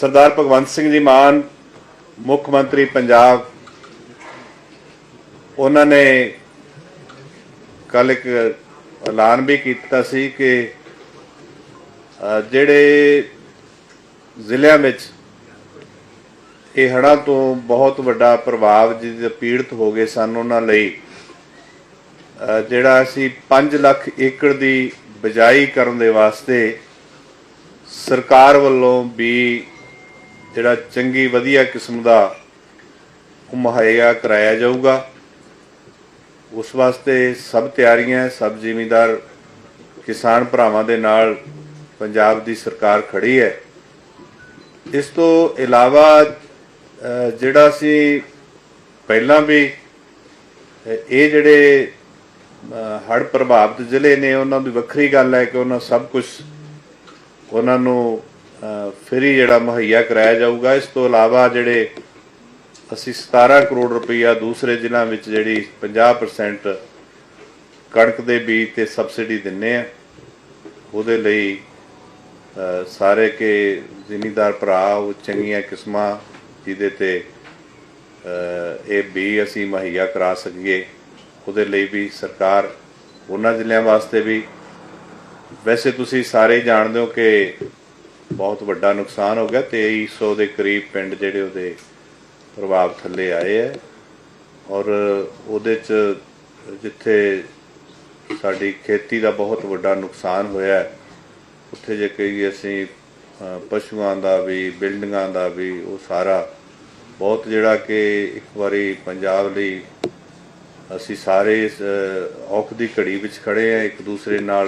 ਸਰਦਾਰ ਭਗਵੰਤ ਸਿੰਘ ਜੀ ਮਾਨ, ਮੁੱਖ ਮੰਤਰੀ ਪੰਜਾਬ, ਉਹਨਾਂ ਨੇ ਕੱਲ ਇੱਕ ਐਲਾਨ ਵੀ ਕੀਤਾ ਸੀ ਕਿ ਜਿਹੜੇ ਜ਼ਿਲ੍ਹਿਆਂ ਵਿੱਚ ਇਹ ਹੜ੍ਹਾਂ ਤੋਂ ਬਹੁਤ ਵੱਡਾ ਪ੍ਰਭਾਵ ਜਿਹਦੇ ਪੀੜਤ ਹੋ ਗਏ ਸਨ, ਉਹਨਾਂ ਲਈ ਜਿਹੜਾ ਅਸੀਂ 5 ਲੱਖ ਏਕੜ ਦੀ ਬਿਜਾਈ ਕਰਨ ਦੇ ਵਾਸਤੇ ਸਰਕਾਰ ਵੱਲੋਂ ਵੀ ਜਿਹੜਾ ਚੰਗੀ ਵਧੀਆ ਕਿਸਮ ਦਾ ਮੁਹੱਈਆ ਕਰਾਇਆ ਜਾਊਗਾ। ਉਸ ਵਾਸਤੇ ਸਭ ਤਿਆਰੀਆਂ, ਸਭ ਜ਼ਿਮੀਦਾਰ ਕਿਸਾਨ ਭਰਾਵਾਂ ਦੇ ਨਾਲ ਪੰਜਾਬ ਦੀ ਸਰਕਾਰ ਖੜੀ ਹੈ। ਇਸ ਤੋਂ ਇਲਾਵਾ ਜਿਹੜਾ ਸੀ ਪਹਿਲਾਂ ਵੀ ਇਹ ਜਿਹੜੇ ਹੜ ਪ੍ਰਭਾਵਿਤ ਜ਼ਿਲ੍ਹੇ ਨੇ, ਉਹਨਾਂ ਦੀ ਵੱਖਰੀ ਗੱਲ ਹੈ ਕਿ ਉਹਨਾਂ ਸਭ ਕੁਝ ਉਹਨਾਂ ਨੂੰ ਫ੍ਰੀ ਜਿਹੜਾ ਮੁਹੱਈਆ ਕਰਾਇਆ ਜਾਊਗਾ। ਇਸ ਤੋਂ ਇਲਾਵਾ ਜਿਹੜੇ ਅਸੀਂ 17 ਕਰੋੜ ਰੁਪਈਆ ਦੂਸਰੇ ਜ਼ਿਲ੍ਹਿਆਂ ਵਿੱਚ ਜਿਹੜੀ 50% ਕਣਕ ਦੇ ਬੀਜ ਤੇ ਸਬਸਿਡੀ ਦਿੰਨੇ ਆ, ਉਹਦੇ ਲਈ ਸਾਰੇ ਕੇ ਜ਼ਿਮੀਦਾਰ ਭਰਾ, ਉਹ ਚੰਗੀਆਂ ਕਿਸਮਾਂ ਜਿਹਦੇ ਤੇ ਇਹ ਬੀਜ ਅਸੀਂ ਮੁਹੱਈਆ ਕਰਾ ਸਕੀਏ, ਉਹਦੇ ਲਈ ਵੀ ਸਰਕਾਰ ਉਹਨਾਂ ਜ਼ਿਲ੍ਹਿਆਂ ਵਾਸਤੇ ਵੀ। ਵੈਸੇ ਤੁਸੀਂ ਸਾਰੇ ਜਾਣਦੇ ਹੋ ਕਿ ਬਹੁਤ ਵੱਡਾ ਨੁਕਸਾਨ ਹੋ ਗਿਆ। 2300 ਦੇ ਕਰੀਬ ਪਿੰਡ ਜਿਹੜੇ ਉਹਦੇ ਪ੍ਰਭਾਵ ਥੱਲੇ ਆਏ ਹੈ ਔਰ ਉਹਦੇ ਚ ਜਿੱਥੇ ਸਾਡੀ ਖੇਤੀ ਦਾ ਬਹੁਤ ਵੱਡਾ ਨੁਕਸਾਨ ਹੋਇਆ ਉੱਥੇ ਜੇ ਕਹੀਏ ਅਸੀਂ ਪਸ਼ੂਆਂ ਦਾ ਵੀ, ਬਿਲਡਿੰਗਾਂ ਦਾ ਵੀ, ਉਹ ਸਾਰਾ ਬਹੁਤ ਜਿਹੜਾ ਕਿ ਇੱਕ ਵਾਰੀ ਪੰਜਾਬ ਲਈ ਅਸੀਂ ਸਾਰੇ ਔਖ ਦੀ ਘੜੀ ਵਿੱਚ ਖੜੇ ਆ, ਇੱਕ ਦੂਸਰੇ ਨਾਲ